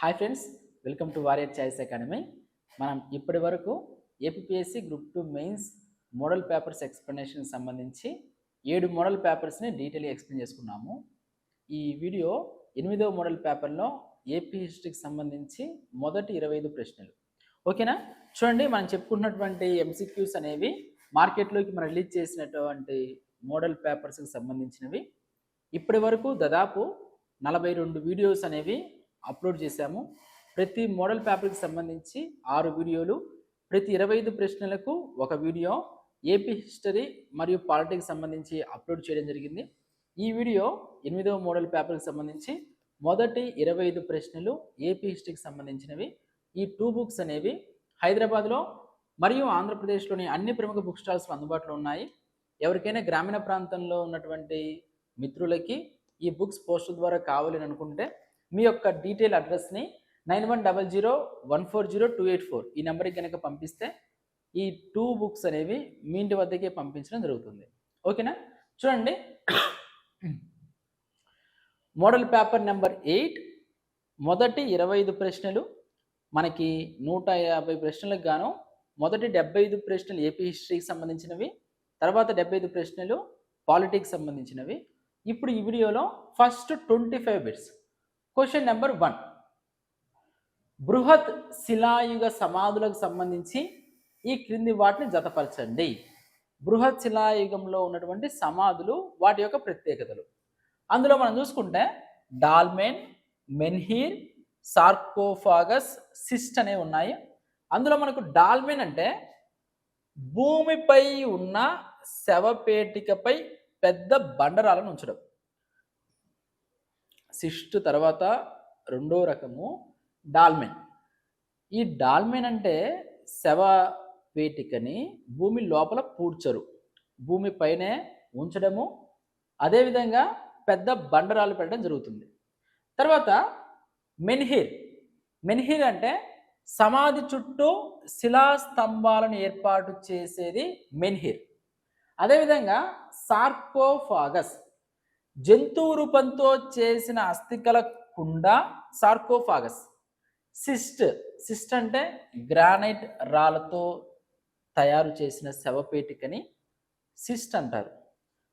Hi friends welcome to warrior choice academy. మనం ఇప్పటి వరకు APSC group two mains model papers explanation సంబంధించి ఏడు మోడల్ పేపర్స్ని డీటెయిల్గా ఎక్స్ప్లెయిన్ చేసుకున్నాము. ఈ వీడియో ఎనిమిదవ మోడల్ పేపర్లో ఏపీ హిస్టరీకి సంబంధించి మొదటి ఇరవై ఐదు ప్రశ్నలు. ఓకేనా చూడండి మనం చెప్పుకున్నటువంటి ఎంసీక్యూస్ అనేవి మార్కెట్లోకి మనం రిలీజ్ చేసినటువంటి మోడల్ పేపర్స్కి సంబంధించినవి. ఇప్పటి వరకు దాదాపు నలభై రెండు వీడియోస్ అనేవి అప్లోడ్ చేశాము. ప్రతి మోడల్ పేపర్కి సంబంధించి ఆరు వీడియోలు ప్రతి ఇరవై ఐదు ప్రశ్నలకు ఒక వీడియో ఏపీ హిస్టరీ మరియు పాలిటిక్స్ సంబంధించి అప్లోడ్ చేయడం జరిగింది. ఈ వీడియో ఎనిమిదవ మోడల్ పేపర్కి సంబంధించి మొదటి ఇరవై ఐదు ప్రశ్నలు ఏపీ హిస్టరీకి సంబంధించినవి. ఈ టూ బుక్స్ అనేవి హైదరాబాద్లో మరియు ఆంధ్రప్రదేశ్లోని అన్ని ప్రముఖ బుక్ స్టాల్స్లో అందుబాటులో ఉన్నాయి. ఎవరికైనా గ్రామీణ ప్రాంతంలో ఉన్నటువంటి మిత్రులకి ఈ బుక్స్ పోస్ట్ ద్వారా కావాలని అనుకుంటే మీ యొక్క detail అడ్రస్ని nine one double zero one four zero two eight four ఈ నెంబర్కి కనుక పంపిస్తే ఈ టూ బుక్స్ అనేవి మీ ఇంటి వద్దకే పంపించడం జరుగుతుంది. ఓకేనా? చూడండి. Model paper number eight. మొదటి ఇరవై ఐదు ప్రశ్నలు మనకి నూట యాభై ప్రశ్నలకు గాను మొదటి డెబ్బై ఐదు ప్రశ్నలు ఏపీ హిస్టరీకి సంబంధించినవి తర్వాత డెబ్బై ఐదు ప్రశ్నలు పాలిటిక్స్ సంబంధించినవి. ఇప్పుడు ఈ వీడియోలో first twenty five bits. Question number one బృహత్ శిలాయుగ సమాధులకు సంబంధించి ఈ క్రింది వాటిని జతపరచండి. బృహత్ శిలాయుగంలో ఉన్నటువంటి సమాధులు వాటి యొక్క ప్రత్యేకతలు. అందులో మనం చూసుకుంటే డాల్మెన్ మెన్హీర్ సార్కోఫాగస్ సిస్ట్ అనేవి ఉన్నాయి. అందులో మనకు డాల్మెన్ అంటే భూమిపై ఉన్న శవపేటికపై పెద్ద బండరాలను ఉంచడం. సిస్ట్ తర్వాత రెండో రకము డాల్మెన్. ఈ డాల్మెన్ అంటే శవ పేటికని భూమి లోపల పూడ్చరు. భూమి పైనే ఉంచడము అదేవిధంగా పెద్ద బండరాలు పెట్టడం జరుగుతుంది. తర్వాత మెన్హీర్. మెన్హీర్ అంటే సమాధి చుట్టూ శిలాస్తంభాలను ఏర్పాటు చేసేది మెన్హీర్. అదేవిధంగా సార్కోఫాగస్. జంతువు రూపంతో చేసిన అస్థికల కుండ సార్కోఫాగస్ సిస్ట్ సిస్ట్ అంటే గ్రానైట్ రాళ్ళతో తయారు చేసిన శవపేటికని సిస్ట్ అంటారు.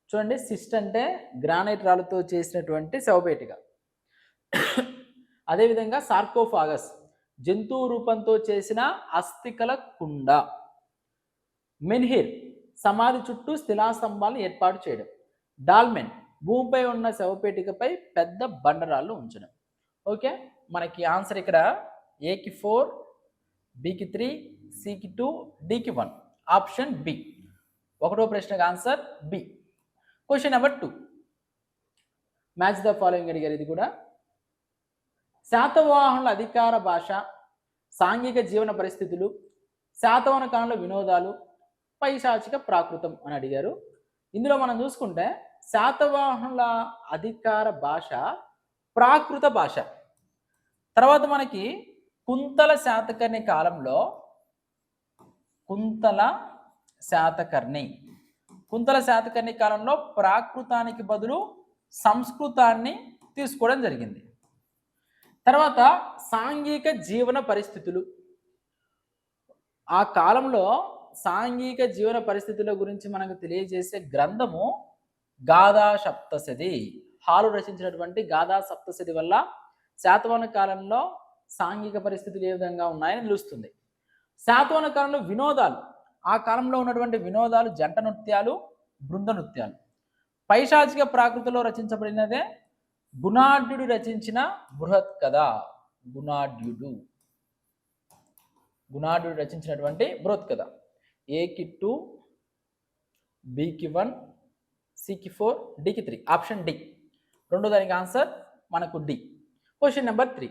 చూడండి సిస్ట్ అంటే గ్రానైట్ రాళ్ళతో చేసినటువంటి శవపేటిక. అదేవిధంగా సార్కోఫాగస్ జంతువు రూపంతో చేసిన అస్థికల కుండ. మెన్హిర్ సమాధి చుట్టూ శిలాస్తంభాలను ఏర్పాటు చేయడం. డాల్మెన్ భూమిపై ఉన్న శవపేటికపై పెద్ద బండరాళ్ళు ఉంచడం. ఓకే? మనకి ఆన్సర్ ఇక్కడ ఏకి ఫోర్ బికి త్రీ సికి టూ డికి వన్. Option B. ఒకటో ప్రశ్నకు answer B. Question number two match the following అడిగారు ఇది కూడా. శాతవాహనుల అధికార భాష సాంఘిక జీవన పరిస్థితులు శాతవాహన కాలంలో వినోదాలు పైశాచిక ప్రాకృతం అని అడిగారు. ఇందులో మనం చూసుకుంటే శాతవాహనుల అధికార భాష ప్రాకృత భాష. తర్వాత మనకి కుంతల శాతకర్ణి కాలంలో కుంతల శాతకర్ణి. కుంతల శాతకర్ణి కాలంలో ప్రాకృతానికి బదులు సంస్కృతాన్ని తీసుకోవడం జరిగింది. తర్వాత సాంఘిక జీవన పరిస్థితులు. ఆ కాలంలో సాంఘిక జీవన పరిస్థితుల గురించి మనకు తెలియజేసే గ్రంథము గాథా సప్తశతి హాలు రచించినటువంటి గాథా సప్తశతి వల్ల శాతవాన కాలంలో సాంఘిక పరిస్థితులు ఏ విధంగా ఉన్నాయని నిలుస్తుంది శాతవాన కాలంలో వినోదాలు ఆ కాలంలో ఉన్నటువంటి వినోదాలు జంట నృత్యాలు బృంద నృత్యాలు. పైశాచిక ప్రాకృతిలో రచించబడినదే గుణాఢ్యుడు రచించిన బృహత్ కథ గుణాఢ్యుడు. గుణాఢ్యుడు రచించినటువంటి బృహత్ కథ. ఏకి టూ బికి వన్ సికి ఫోర్ డికి త్రీ. Option D. రెండో దానికి ఆన్సర్ మనకు D. Question number three.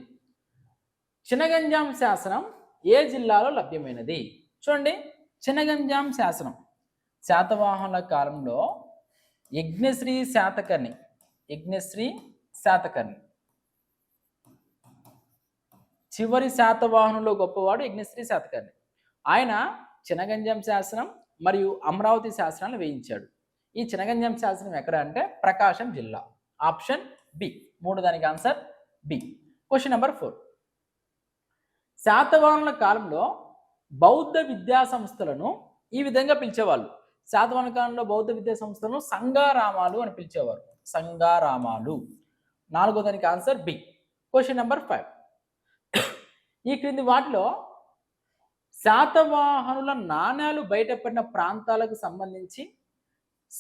Chinaganjam శాసనం ఏ జిల్లాలో లభ్యమైనది? చూడండి. చినగంజాం శాసనం. శాతవాహనుల కాలంలో యజ్ఞశ్రీ శాతకర్ణి. యజ్ఞశ్రీ శాతకర్ణి. చివరి శాతవాహనులో గొప్పవాడు యజ్ఞశ్రీ శాతకర్ణి. ఆయన చినగంజాం శాసనం మరియు అమరావతి శాసనాలు వేయించాడు. ఈ చినగంజం శాసనం ఎక్కడ అంటే ప్రకాశం జిల్లా. Option B. మూడు దానికి answer B. Question number four. శాతవాహనుల కాలంలో బౌద్ధ విద్యా సంస్థలను ఈ విధంగా పిలిచేవాళ్ళు. శాతవాహన కాలంలో బౌద్ధ విద్యా సంస్థలను సంఘారామాలు అని పిలిచేవారు. సంఘారామాలు నాలుగో దానికి answer B. Question number five. ఈ క్రింది వాటిలో శాతవాహనుల నాణ్యాలు బయటపడిన ప్రాంతాలకు సంబంధించి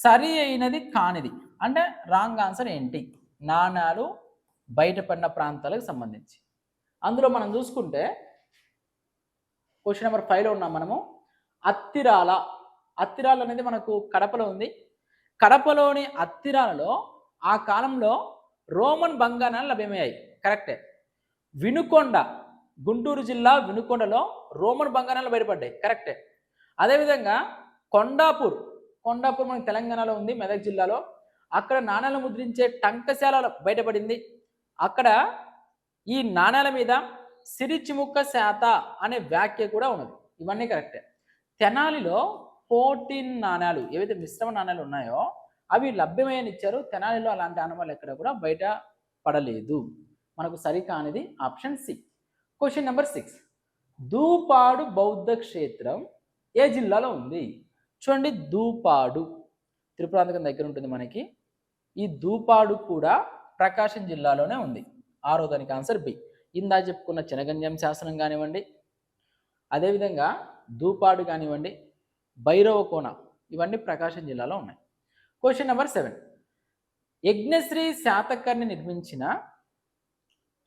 సరి అయినది కానిది. అంటే రాంగ్ ఆన్సర్ ఏంటి? నాణాలు బయటపడిన ప్రాంతాలకు సంబంధించి. అందులో మనం చూసుకుంటే క్వశ్చన్ నెంబర్ ఫైవ్లో ఉన్నాం మనము. అత్తిరాల. అత్తిరాల అనేది మనకు కడపలో ఉంది. కడపలోని అత్తిరాలలో ఆ కాలంలో రోమన్ బంగారాలు లభ్యమయ్యాయి. కరెక్టే. వినుకొండ గుంటూరు జిల్లా వినుకొండలో రోమన్ బంగారాలు బయటపడ్డాయి. కరెక్టే. అదేవిధంగా కొండాపూర్ కొండాపూర్ మనకి తెలంగాణలో ఉంది మెదక్ జిల్లాలో. అక్కడ నాణ్యాలు ముద్రించే టంకశాల బయటపడింది. అక్కడ ఈ నాణ్యాల మీద సిరిచిముక్క శాత అనే వ్యాఖ్య కూడా ఉన్నది. ఇవన్నీ కరెక్టే. తెనాలిలో ఫోర్టీన్ నాణ్యాలు ఏవైతే మిశ్రమ నాణ్యాలు ఉన్నాయో అవి లభ్యమయ్యని ఇచ్చారు. తెనాలిలో అలాంటి ఆనవాళ్ళు ఎక్కడ కూడా బయట పడలేదు. మనకు సరికానిది option C. Question number six. Dupadu బౌద్ధ క్షేత్రం ఏ జిల్లాలో ఉంది? చూడండి దూపాడు త్రిపురాంతకం దగ్గర ఉంటుంది మనకి. ఈ దూపాడు కూడా ప్రకాశం జిల్లాలోనే ఉంది. ఆరో దానికి ఆన్సర్ బి. ఇందా చెప్పుకున్న చినగంజం శాసనం కానివ్వండి అదేవిధంగా దూపాడు కానివ్వండి భైరవ కోన ఇవన్నీ ప్రకాశం జిల్లాలో ఉన్నాయి. Question number seven Yajnashri Satakarni నిర్మించిన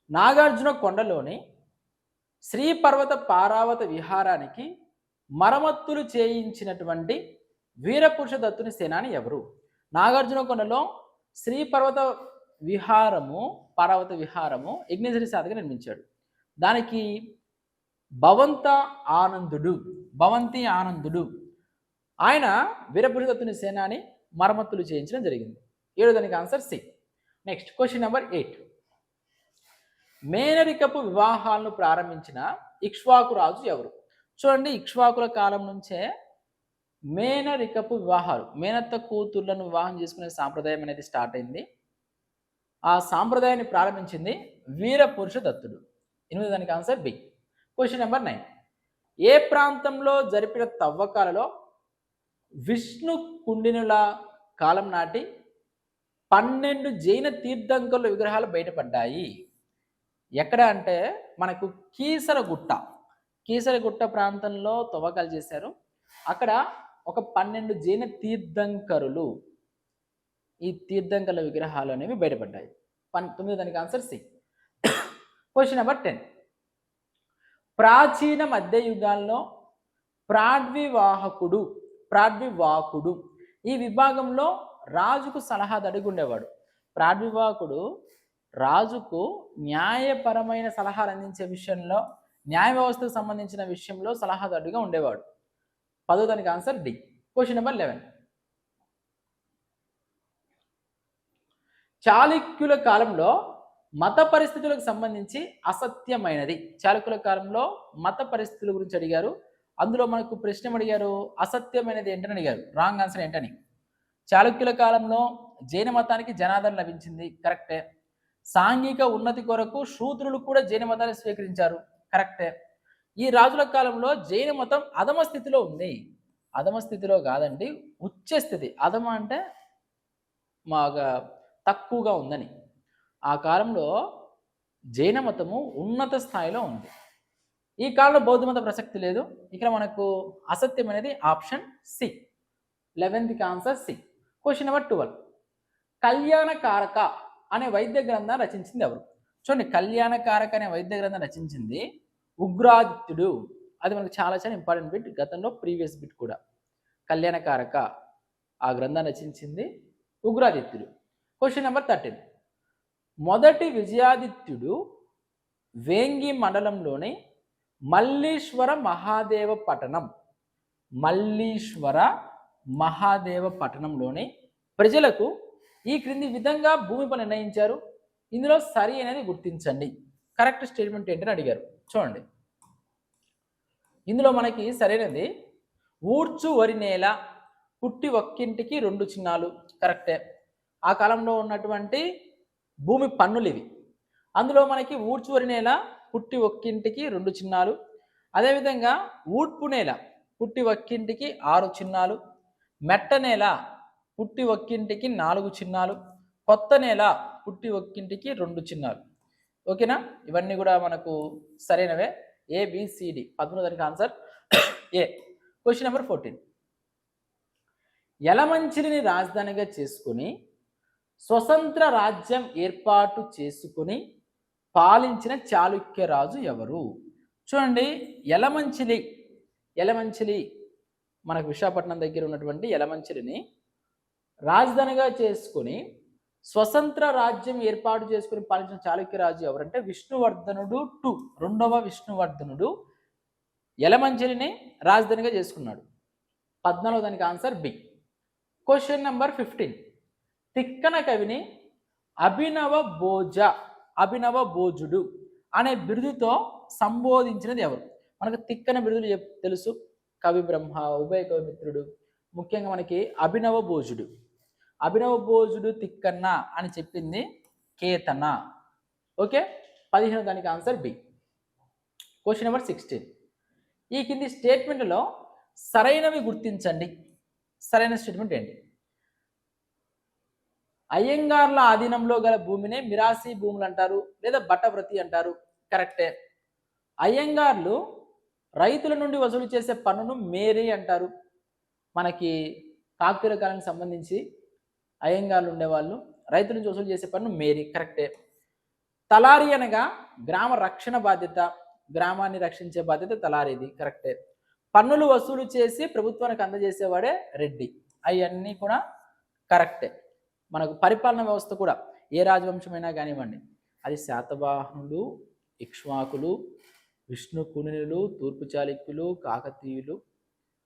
నాగార్జున కొండలోని శ్రీ పర్వత పారావత విహారానికి మరమ్మత్తులు చేయించినటువంటి వీరపురుష దత్తుని సేనాని ఎవరు? నాగార్జున కొండలో శ్రీ పర్వత విహారము పర్వత విహారము యజ్ఞశ్రీ శాతగా నిర్మించాడు. దానికి భవంత ఆనందుడు భవంతి ఆనందుడు. ఆయన వీరపురుషదత్తుని సేనాని మరమ్మతులు చేయించడం జరిగింది. ఏడు దానికి answer C. Next question number eight. మేనరికపు వివాహాలను ప్రారంభించిన ఇక్ష్వాకు రాజు ఎవరు? చూడండి ఇక్ష్వాకుల కాలం నుంచే మేనరికపు వివాహాలు మేనత్త కూతుర్లను వివాహం చేసుకునే సాంప్రదాయం అనేది స్టార్ట్ అయింది. ఆ సాంప్రదాయాన్ని ప్రారంభించింది వీరపురుష దత్తుడు. ఎనిమిది దానికి answer B question number nine ఏ ప్రాంతంలో జరిపిన తవ్వకాలలో విష్ణు కుండినుల కాలం నాటి పన్నెండు జైన తీర్థంకరుల విగ్రహాలు బయటపడ్డాయి? ఎక్కడ అంటే మనకు కీసరగుట్ట. కీసరగుట్ట ప్రాంతంలో తవ్వకాలు చేశారు. అక్కడ ఒక పన్నెండు జైన తీర్థంకరులు ఈ తీర్థంకరుల విగ్రహాలు అనేవి బయటపడ్డాయి. పన్ తొమ్మిది దానికి answer C question number ten ప్రాచీన మధ్యయుగాల్లో ప్రాడ్వివాహకుడు ప్రాడ్వివాకుడు ఈ విభాగంలో రాజుకు సలహాదారుగా ఉండేవాడు. ప్రాడ్వివాకుడు రాజుకు న్యాయపరమైన సలహాలు అందించే విషయంలో న్యాయ వ్యవస్థకు సంబంధించిన విషయంలో సలహాదారుడిగా ఉండేవాడు. పదో దానికి answer D. Question number eleven. చాళుక్యుల కాలంలో మత పరిస్థితులకు సంబంధించి అసత్యమైనది. చాళుక్యుల కాలంలో మత పరిస్థితుల గురించి అడిగారు. అందులో మనకు ప్రశ్న అడిగారు అసత్యమైనది ఏంటని అడిగారు. రాంగ్ ఆన్సర్ ఏంటని. చాళుక్యుల కాలంలో జైన మతానికి జనాదరణ లభించింది. కరెక్టే. సాంఘిక ఉన్నతి కొరకు శూద్రులు కూడా జైన మతాన్ని స్వీకరించారు. కరెక్టే. ఈ రాజుల కాలంలో జైన మతం అధమ స్థితిలో ఉంది. అధమ స్థితిలో కాదండి ఉచ్చ స్థితి. అధమ అంటే మాగా తక్కువగా ఉందని. ఆ కాలంలో జైన మతము ఉన్నత స్థాయిలో ఉంది. ఈ కాలంలో బౌద్ధ మత ప్రసక్తి లేదు. ఇక్కడ మనకు అసత్యం అనేది option C. లెవెన్త్కి answer C. Question number twelve. Kalyanakaraka అనే వైద్య గ్రంథం రచించింది ఎవరు? చూడండి కళ్యాణకారక అనే వైద్య గ్రంథం రచించింది ఉగ్రాదిత్యుడు. అది మనకు చాలా చాలా ఇంపార్టెంట్ బిట్ గతంలో ప్రీవియస్ బిట్ కూడా. కళ్యాణకారక ఆ గ్రంథం రచించింది ఉగ్రాదిత్యుడు. క్వశ్చన్ నెంబర్ థర్టీన్ మొదటి విజయాదిత్యుడు వేంగి మండలంలోని మల్లీశ్వర మహాదేవ పట్టణం మల్లీశ్వర మహాదేవ పట్టణంలోని ప్రజలకు ఈ క్రింది విధంగా భూమి పని నిర్ణయించారు. ఇందులో సరి అనేది గుర్తించండి. కరెక్ట్ స్టేట్మెంట్ ఏంటని అడిగారు. చూడండి. ఇందులో మనకి సరైనది ఊడ్చు వరి నేల పుట్టి ఒక్కింటికి రెండు చిన్నాలు కరెక్టే. ఆ కాలంలో ఉన్నటువంటి భూమి పన్నులు ఇవి. అందులో మనకి ఊడ్చువరి నేల పుట్టి ఒక్కింటికి రెండు చిన్నాలు అదేవిధంగా ఊడ్పు నేల పుట్టి ఒక్కింటికి ఆరు చిన్నాలు మెట్ట నేల పుట్టి ఒక్కింటికి నాలుగు చిన్నాలు కొత్త నేల పుట్టి ఒక్కింటికి రెండు చిన్నాలు ఓకేనా? ఇవన్నీ కూడా మనకు సరైనవే. ఏబిసిడి పదమూడు దానికి answer A question number fourteen యలమంచిలిని రాజధానిగా చేసుకుని స్వతంత్ర రాజ్యం ఏర్పాటు చేసుకుని పాలించిన చాళుక్య రాజు ఎవరు? చూడండి యలమంచిలి. యలమంచిలి మనకు విశాఖపట్నం దగ్గర ఉన్నటువంటి యలమంచిలిని రాజధానిగా చేసుకుని స్వతంత్ర రాజ్యం ఏర్పాటు చేసుకుని పాలించిన చాళుక్య రాజు ఎవరంటే విష్ణువర్ధనుడు టూ రెండవ విష్ణువర్ధనుడు యలమంచిలిని రాజధానిగా చేసుకున్నాడు. పద్నాలుగో దానికి answer B. Question number fifteen Tikkana కవిని అభినవ భోజ అభినవ భోజుడు అనే బిరుదుతో సంబోధించినది ఎవరు? మనకు తిక్కన బిరుదులు చెప్- తెలుసు. కవి బ్రహ్మ ఉభయ కవిమిత్రుడు ముఖ్యంగా మనకి అభినవ భోజుడు అభినవ భోజుడు తిక్కన్న అని చెప్పింది కేతన. ఓకే? పదిహేను దానికి answer B. Question number sixteen ఈ కింది స్టేట్మెంట్లో సరైనవి గుర్తించండి. సరైన స్టేట్మెంట్ ఏంటి? అయ్యంగార్ల ఆధీనంలో గల భూమినే మిరాసి భూములు అంటారు లేదా బట్టవ్రతి అంటారు. కరెక్టే. అయ్యంగార్లు రైతుల నుండి వసూలు చేసే పన్నును మేరీ అంటారు. మనకి కాకుల కాలానికి సంబంధించి అయ్యంగార్లు ఉండేవాళ్ళు రైతుల నుంచి వసూలు చేసే పన్ను మేరీ కరెక్టే. తలారి అనగా గ్రామ రక్షణ బాధ్యత గ్రామాన్ని రక్షించే బాధ్యత తలారిది కరెక్టే. పన్నులు వసూలు చేసి ప్రభుత్వానికి అందజేసేవాడే రెడ్డి. అవన్నీ కూడా కరెక్టే. మనకు పరిపాలన వ్యవస్థ కూడా ఏ రాజవంశమైనా కానివ్వండి. అది శాతవాహనులు ఇక్ష్వాకులు విష్ణు కుణులు తూర్పు చాళుక్యులు కాకతీయులు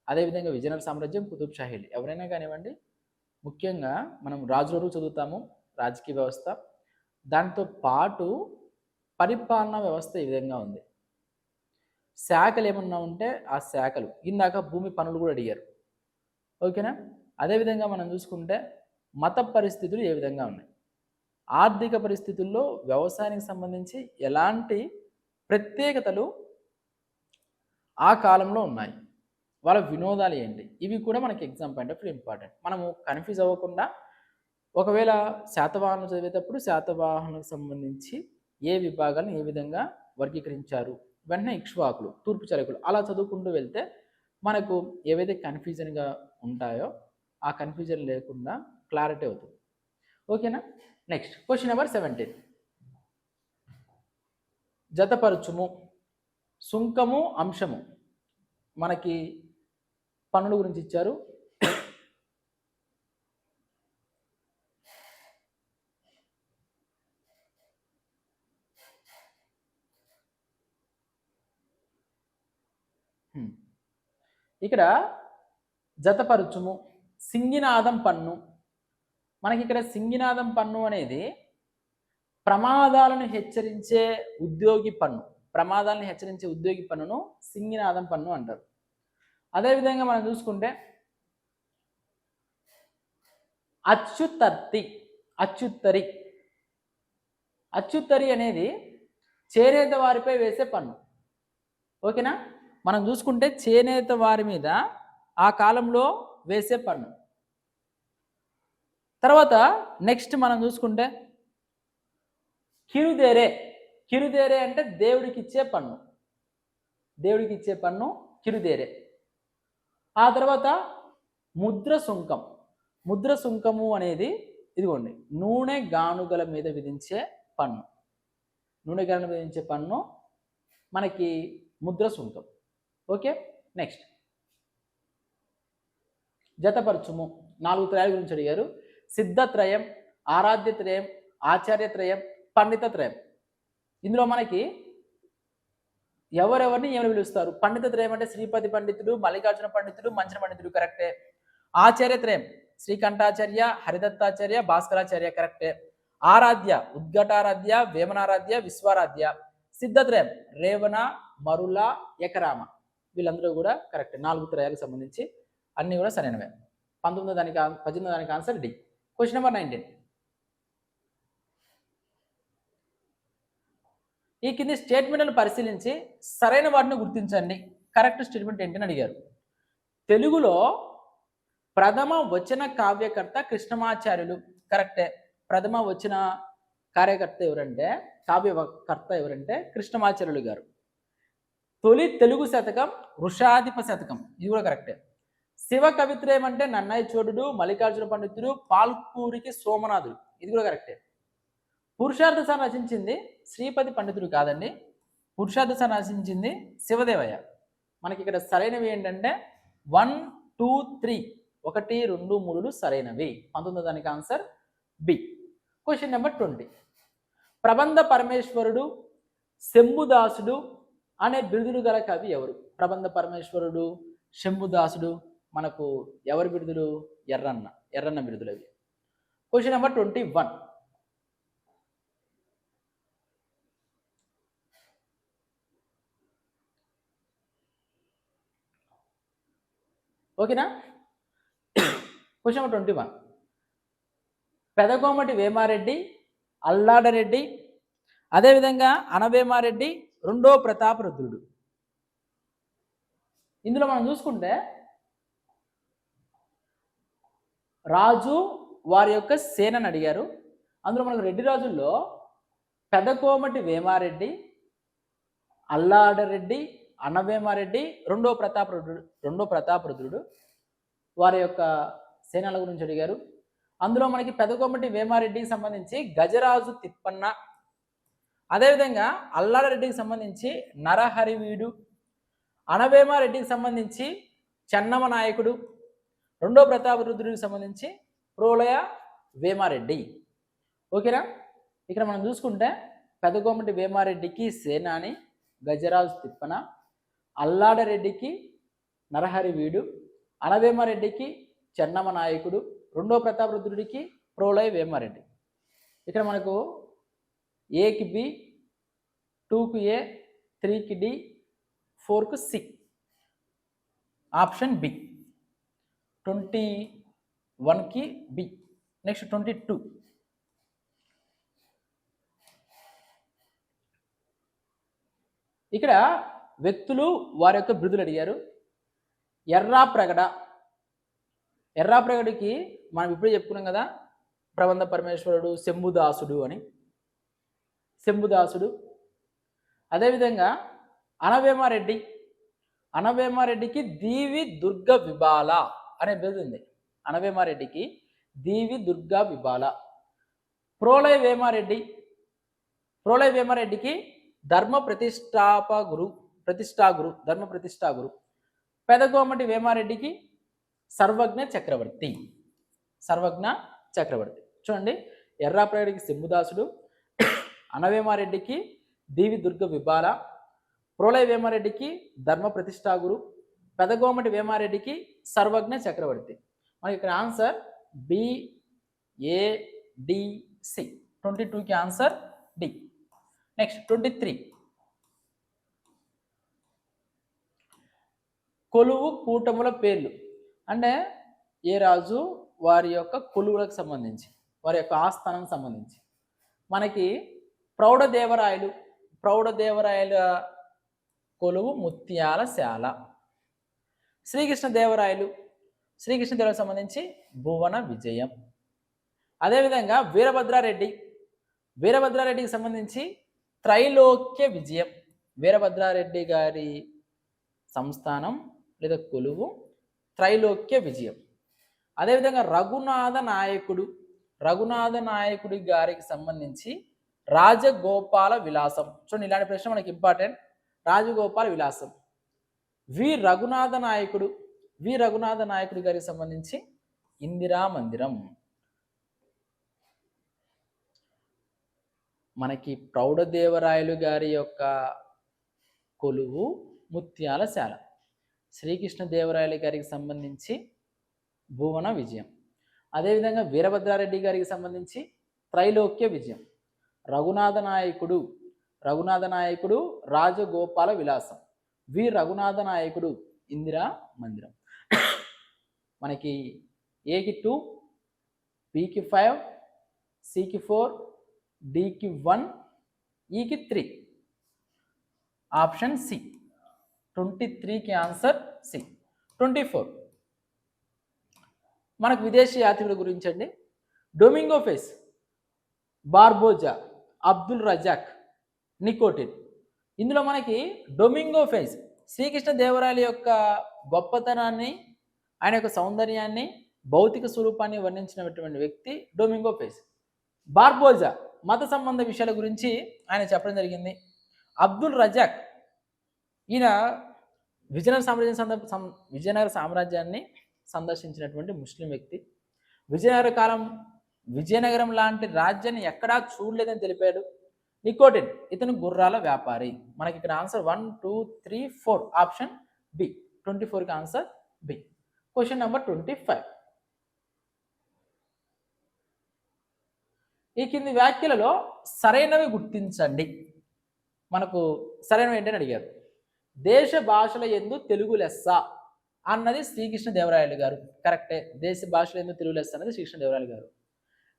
అదేవిధంగా విజయనగర సామ్రాజ్యం కుతుబ్ షాహీలు. ఎవరైనా కానివ్వండి ముఖ్యంగా మనం రాజులరు చదువుతాము రాజకీయ వ్యవస్థ. దాంతో పాటు పరిపాలనా వ్యవస్థ ఈ విధంగా ఉంది. శాఖలు ఏమన్నా ఉంటే ఆ శాఖలు. ఇందాక భూమి పనులు కూడా అడిగారు. ఓకేనా? అదేవిధంగా మనం చూసుకుంటే మత పరిస్థితులు ఏ విధంగా ఉన్నాయి? ఆర్థిక పరిస్థితుల్లో వ్యవసాయానికి సంబంధించి ఎలాంటి ప్రత్యేకతలు ఆ కాలంలో ఉన్నాయి? వాళ్ళ వినోదాలు ఏంటి? ఇవి కూడా మనకి exam point of view important మనము కన్ఫ్యూజ్ అవ్వకుండా ఒకవేళ శాతవాహనం చదివేటప్పుడు శాతవాహనకు సంబంధించి ఏ విభాగాలను ఏ విధంగా వర్గీకరించారు? వెంటనే ఇక్ష్వాకులు తూర్పు చలకులు అలా చదువుకుంటూ వెళ్తే మనకు ఏవైతే కన్ఫ్యూజన్గా ఉంటాయో ఆ కన్ఫ్యూజన్ లేకుండా క్లారిటీ అవుతుంది. ఓకేనా నెక్స్ట్ క్వశ్చన్ నెంబర్ సెవెంటీన్ జతపరచుము సుంకము అంశము. మనకి పన్నుల గురించి ఇచ్చారు. ఇక్కడ జతపరుచుము సింగినాదం పన్ను. మనకి ఇక్కడ సింగినాదం పన్ను అనేది ప్రమాదాలను హెచ్చరించే ఉద్యోగి పన్ను. ప్రమాదాలను హెచ్చరించే ఉద్యోగి పన్నును సింగినాదం పన్ను అంటారు. అదేవిధంగా మనం చూసుకుంటే అచ్యుతర్తి అచ్యుత్తరి అచ్యుత్తరి అనేది చేనేత వారిపై వేసే పన్ను. ఓకేనా? మనం చూసుకుంటే చేనేత వారి మీద ఆ కాలంలో వేసే పన్ను. తర్వాత నెక్స్ట్ మనం చూసుకుంటే కిరుదేరే. కిరుదేరే అంటే దేవుడికి ఇచ్చే పన్ను. దేవుడికి ఇచ్చే పన్ను కిరుదేరే. ఆ తర్వాత ముద్ర సుంకం ముద్ర సుంకము అనేది ఇదిగోండి నూనె గానుగల మీద విధించే పన్ను. నూనె గానుగల మీద విధించే పన్ను మనకి ముద్ర సుంకం ఓకే నెక్స్ట్. జతపరచుము. నాలుగు త్రయాల గురించి అడిగారు. సిద్ధత్రయం ఆరాధ్యత్రయం ఆచార్యత్రయం పండితత్రయం. ఇందులో మనకి ఎవరెవరిని ఏమని పిలుస్తారు? పండితత్రయం అంటే శ్రీపతి పండితుడు మల్లికార్జున పండితుడు మంచిన పండితుడు కరెక్టే. ఆచార్యత్రయం శ్రీకంఠాచార్య హరిదత్తాచార్య భాస్కరాచార్య కరెక్టే. ఆరాధ్య ఉద్ఘటారాధ్య వేమనారాధ్య విశ్వారాధ్య. సిద్ధత్రయం రేవణ మరుల ఎకరామ వీళ్ళందరూ కూడా కరెక్ట్. నాలుగు త్రయాలకు సంబంధించి అన్నీ కూడా సరైనవే. పంతొమ్మిదో దానికి ఆన్- పద్దెనిమిదో దానికి answer D. Question number nineteen. ఈ కింది స్టేట్మెంట్లను పరిశీలించి సరైన వాటిని గుర్తించండి. కరెక్ట్ స్టేట్మెంట్ ఏంటని అడిగారు. తెలుగులో ప్రథమ వచన కావ్యకర్త కృష్ణమాచార్యులు. కరెక్టే. ప్రథమ వచన కార్యకర్త ఎవరంటే కావ్యకర్త ఎవరంటే కృష్ణమాచార్యులు గారు. తొలి తెలుగు శతకం వృషాధిప శతకం. ఇది కూడా కరెక్టే. శివ కవిత్రయం అంటే నన్నయ్య చోడుడు మల్లికార్జున పండితుడు పాల్కూరికి సోమనాథుడు. ఇది కూడా కరెక్టే. పురుషార్థ రచించింది శ్రీపతి పండితుడు కాదండి. పురుషార్థ రచించింది శివదేవయ్య. మనకి ఇక్కడ సరైనవి ఏంటంటే వన్ టూ త్రీ. ఒకటి రెండు మూడులు సరైనవి. పంతొమ్మిదో దానికి answer B. Question number twenty. ప్రబంధ పరమేశ్వరుడు శంభుదాసుడు అనే బిరుదులు గల కవి ఎవరు? ప్రబంధ పరమేశ్వరుడు శంభుదాసుడు మనకు ఎవరి బిరుదులు? ఎర్రన్న. ఎర్రన్న బిరుదులు అవి. Question number twenty one. ఓకేనా? Question twenty one Pedakomati Vemareddy Alladareddy అదేవిధంగా అనవేమారెడ్డి రెండో ప్రతాపరుద్రుడు. ఇందులో మనం చూసుకుంటే రాజు వారి యొక్క సేనని అడిగారు. అందులో మనకు రెడ్డి రాజుల్లో పెదకోమటి వేమారెడ్డి అల్లాడరెడ్డి అన్నవేమారెడ్డి రెండో ప్రతాపరుద్రుడు రెండో ప్రతాపరుద్రుడు వారి యొక్క సేనల గురించి అడిగారు. అందులో మనకి పెదకొమ్మటి వేమారెడ్డికి సంబంధించి గజరాజు తిప్పన్న అదేవిధంగా అల్లారెడ్డికి సంబంధించి నరహరివీడు అనవేమారెడ్డికి సంబంధించి చెన్నమ నాయకుడు రెండో ప్రతాపరుద్రుడికి సంబంధించి ప్రోలయ వేమారెడ్డి. ఓకేనా? ఇక్కడ మనం చూసుకుంటే పెదగోమటి వేమారెడ్డికి సేనాని గజరాజు తిప్పన అల్లాడరెడ్డికి నరహరివీడు అనవేమారెడ్డికి చెన్నమ నాయకుడు రెండో ప్రతాపరుద్రుడికి ప్రోలయ వేమారెడ్డి. ఇక్కడ మనకు ఏకి బి టూకు ఏ త్రీకి డి ఫోర్కు సి ఆప్షన్ బి ట్వంటీ వన్కి బి నెక్స్ట్ ట్వంటీ టూ ఇక్కడ వ్యక్తులు వారి యొక్క బిరుదులు అడిగారు. ఎర్రా ప్రగడ. ఎర్రా ప్రగడికి మనం ఇప్పుడే చెప్పుకున్నాం కదా ప్రబంధ పరమేశ్వరుడు శంభుదాసుడు అని. శంభుదాసుడు. అదేవిధంగా అనవేమారెడ్డి. అనవేమారెడ్డికి దీవి దుర్గ విబాల అనే బిరుదు ఉంది. అనవేమారెడ్డికి దీవి దుర్గా విబాల. ప్రోలయ వేమారెడ్డి ప్రోలయ వేమారెడ్డికి ధర్మ ప్రతిష్టాప గురు ప్రతిష్టాగురు ధర్మ ప్రతిష్టాగురు పెదగోమటి వేమారెడ్డికి సర్వజ్ఞ చక్రవర్తి. సర్వజ్ఞ చక్రవర్తి. చూడండి ఎర్రాప్రాయుడికి సింబుదాసుడు అనవేమారెడ్డికి దేవి దుర్గ విబాల ప్రోలయ వేమారెడ్డికి ధర్మ ప్రతిష్టాగురు పెదగోమటి వేమారెడ్డికి సర్వజ్ఞ చక్రవర్తి. మనకి ఇక్కడ answer B A D C. Twenty టూకి answer D. Next twenty three. కొలువు కూటముల పేర్లు. అంటే ఏ రాజు వారి యొక్క కొలువులకు సంబంధించి వారి యొక్క ఆస్థానం సంబంధించి. మనకి ప్రౌఢదేవరాయలు ప్రౌఢదేవరాయల కొలువు ముత్యాల శాల. శ్రీకృష్ణదేవరాయలు శ్రీకృష్ణదేవులకు సంబంధించి భువన విజయం. అదేవిధంగా వీరభద్రారెడ్డి వీరభద్రారెడ్డికి సంబంధించి త్రైలోక్య విజయం. వీరభద్రారెడ్డి గారి సంస్థానం లేదా కొలువు త్రైలోక్య విజయం. అదేవిధంగా రఘునాథ నాయకుడు రఘునాథ నాయకుడి గారికి సంబంధించి రాజగోపాల విలాసం. చూడండి ఇలాంటి ప్రశ్న మనకి ఇంపార్టెంట్ రాజగోపాల విలాసం. వి రఘునాథ నాయకుడు వి రఘునాథ నాయకుడి గారికి సంబంధించి ఇందిరా మందిరం. మనకి ప్రౌఢదేవరాయలు గారి యొక్క కొలువు ముత్యాల శాల. శ్రీకృష్ణదేవరాయలు గారికి సంబంధించి భువన విజయం. అదేవిధంగా వీరభద్రారెడ్డి గారికి సంబంధించి త్రైలోక్య విజయం. రఘునాథ నాయకుడు రఘునాథ నాయకుడు రాజగోపాల విలాసం. వి. రఘునాథ నాయకుడు ఇందిరా మందిరం. మనకి ఏకి టూ బికి ఫైవ్ సికి ఫోర్ డికి వన్ ఈకి త్రీ. Option C. ట్వంటీ త్రీకి ఆన్సర్ సి. Twenty four. మనకు విదేశీ యాత్రికుల గురించి అండి Domingo Paes Barbosa Abdul Razzaq Nikitin. ఇందులో మనకి డొమింగో ఫేజ్ శ్రీకృష్ణ దేవరాయల యొక్క గొప్పతనాన్ని ఆయన యొక్క సౌందర్యాన్ని భౌతిక స్వరూపాన్ని వర్ణించినటువంటి వ్యక్తి డొమింగో ఫేజ్ బార్బోజా మత సంబంధ విషయాల గురించి ఆయన చెప్పడం జరిగింది. అబ్దుల్ రజాక్ ఈయన విజయనగర సామ్రాజ్యం సంద విజయనగర సామ్రాజ్యాన్ని సందర్శించినటువంటి ముస్లిం వ్యక్తి. విజయనగర కాలం విజయనగరం లాంటి రాజ్యాన్ని ఎక్కడా చూడలేదని తెలిపాడు నికోటిన్ ఇతను గుర్రాల వ్యాపారి. మనకి ఇక్కడ answer one two three four option B twenty ఫోర్కి answer B. Question number twenty five. ఈ కింది వ్యాఖ్యలలో సరైనవి గుర్తించండి. మనకు సరైనవి ఏంటని అడిగారు. దేశ భాషల ఎందు తెలుగు లెస్స అన్నది శ్రీకృష్ణదేవరాయలు గారు. కరెక్టే దేశ భాషల ఎందు తెలుగు లెస్స అన్నది శ్రీకృష్ణదేవరాయలు గారు.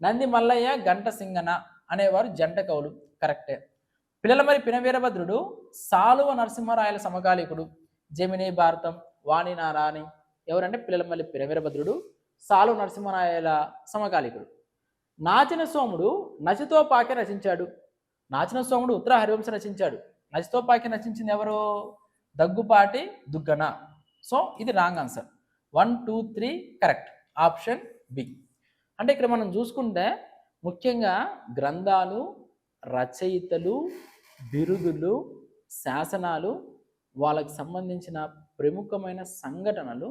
నంది మల్లయ్య గంట సింగన అనేవారు జంట కవులు. కరెక్టే పిల్లలమరి పినవీరభద్రుడు సాలువ నరసింహరాయల సమకాలీకుడు జమినీ భారతం వాణి నారాణి ఎవరంటే పిల్లలమల్లి పినవీరభద్రుడు సాలువ నరసింహరాయల సమకాలీకుడు. నాచిన సోముడు నచితో పాకే రచించాడు నాచిన సోముడు ఉత్తర హరివంశ రచించాడు నచితో పాకె రచించింది ఎవరు? దగ్గుపాటి దుగ్గన. సో ఇది wrong answer. One two three correct. Option B. అంటే ఇక్కడ మనం చూసుకుంటే ముఖ్యంగా గ్రంథాలు రచయితలు బిరుదులు శాసనాలు వాళ్ళకి సంబంధించిన ప్రముఖమైన సంఘటనలు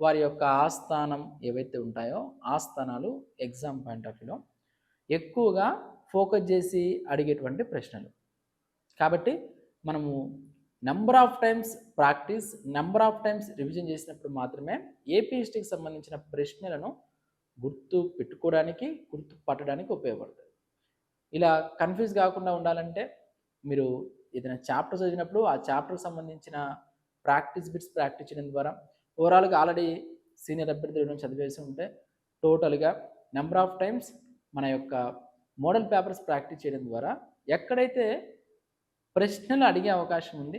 వారి యొక్క ఆస్థానం ఏవైతే ఉంటాయో ఆస్థానాలు ఎగ్జామ్ పాయింట్ ఆఫ్ వ్యూలో ఎక్కువగా ఫోకస్ చేసి అడిగేటువంటి ప్రశ్నలు. కాబట్టి మనము number of times practice number of times revision చేసినప్పుడు మాత్రమే ఏపీ హిస్టరీకి సంబంధించిన ప్రశ్నలను గుర్తు పెట్టుకోవడానికి గుర్తు పట్టడానికి ఉపయోగపడుతుంది. ఇలా కన్ఫ్యూజ్ కాకుండా ఉండాలంటే మీరు ఏదైనా చాప్టర్ చదివినప్పుడు ఆ చాప్టర్కి సంబంధించిన ప్రాక్టీస్ బిట్స్ ప్రాక్టీస్ చేయడం ద్వారా ఓవరాల్గా ఆల్రెడీ సీనియర్ అభ్యర్థులను చదివేసి ఉంటే టోటల్గా నెంబర్ ఆఫ్ టైమ్స్ మన యొక్క మోడల్ పేపర్స్ ప్రాక్టీస్ చేయడం ద్వారా ఎక్కడైతే ప్రశ్నలు అడిగే అవకాశం ఉంది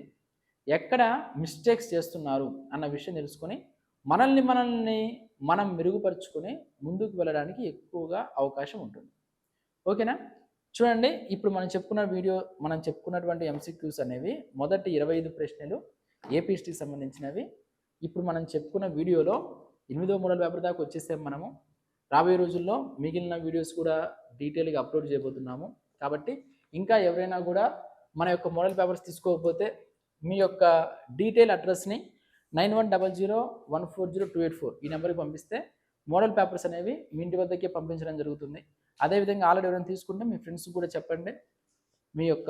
ఎక్కడ మిస్టేక్స్ చేస్తున్నారు అన్న విషయం తెలుసుకొని మనల్ని మనల్ని మనం మెరుగుపరుచుకొని ముందుకు వెళ్ళడానికి ఎక్కువగా అవకాశం ఉంటుంది. ఓకేనా? చూడండి ఇప్పుడు మనం చెప్పుకున్న వీడియో మనం చెప్పుకున్నటువంటి ఎంసీక్యూస్ అనేవి మొదటి ఇరవై ఐదు ప్రశ్నలు ఏపీఎస్టీకి సంబంధించినవి. ఇప్పుడు మనం చెప్పుకున్న వీడియోలో ఎనిమిదో మూడల పేపర్ దాకా వచ్చేసాం మనము. రాబోయే రోజుల్లో మిగిలిన వీడియోస్ కూడా డీటెయిల్గా అప్లోడ్ చేయబోతున్నాము. కాబట్టి ఇంకా ఎవరైనా కూడా మన యొక్క మోడల్ పేపర్స్ తీసుకోకపోతే మీ యొక్క detail అడ్రస్ని nine one double zero one four zero two eight four ఈ నెంబర్కి పంపిస్తే మోడల్ పేపర్స్ అనేవి మీ ఇంటి వద్దకే పంపించడం జరుగుతుంది. అదేవిధంగా ఆల్రెడీ ఎవరైనా తీసుకుంటే మీ ఫ్రెండ్స్కి కూడా చెప్పండి. మీ యొక్క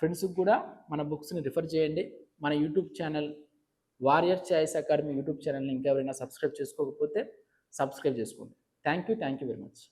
ఫ్రెండ్స్కి కూడా మన బుక్స్ని రిఫర్ చేయండి. మన YouTube channel warrior choice academy YouTube ఛానల్ని ఇంకా ఎవరైనా సబ్స్క్రైబ్ చేసుకోకపోతే సబ్స్క్రైబ్ చేసుకోండి. Thank you thank you very much